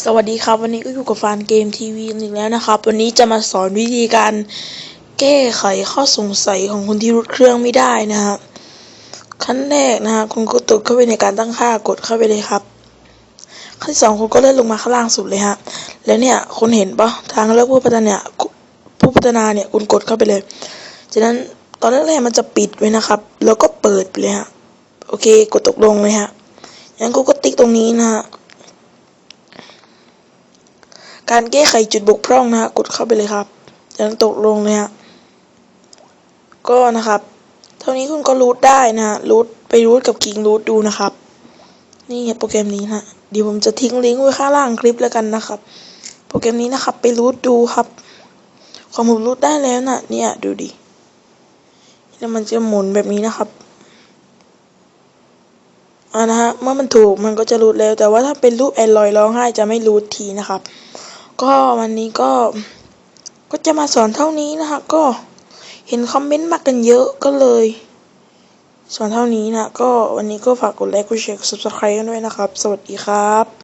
สวัสดีครับ วันนี้ก็อยู่กับฟานเกมทีวีอีกแล้วนะครับ วันนี้จะมาสอนวิธีการแก้ไขข้อสงสัยของคนที่รูดเครื่องไม่ได้นะครับขั้นแรกนะฮะคุณก็กดเข้าไปในการตั้งค่ากดเข้าไปเลยครับ ขั้นที่สองคุณก็เลื่อนลงมาข้างล่างสุดเลยฮะแล้วเนี่ยคุณเห็นปะทางเลือกผู้พัฒนาเนี่ยผู้พัฒนาเนี่ยคุณกดเข้าไปเลยจากนั้นตอนแรกๆมันจะปิดไว้นะครับ แล้วก็เปิดไปเลยฮะโอเค กดตกลงเลยฮะงั้นคุณก็ติ๊กตรงนี้นะฮะ การแก้ไขจุดบกพร่องนะฮะกดเข้าไปเลยครับจากนั้นตกลงเลยฮะก็นะครับ เท่านี้คุณก็รูทได้นะฮะรูทไปรูทกับกิงรูทดูนะครับ นี่โปรแกรมนี้นะเดี๋ยวผมจะทิ้งลิงก์ไว้ข้างล่างคลิปแล้วกันนะครับ โปรแกรมนี้นะครับ ไปรูทดูครับของผมรูทได้แล้วนะเนี่ยดูดิแล้วมันจะหมุนแบบนี้นะครับอ่านะฮะเมื่อมันถูกมันก็จะรูทแล้วแต่ว่าถ้าเป็นรูปแอนดรอยร้องไห้จะไม่รูททีนะครับ ก็วันนี้ก็ ก็จะมาสอนเท่านี้นะคะ ก็เห็นคอมเมนต์มากันเยอะก็เลย สอนเท่านี้นะ ก็วันนี้ก็ฝากกดไลค์กดแชร์กด subscribe กันด้วยนะครับ สวัสดีครับ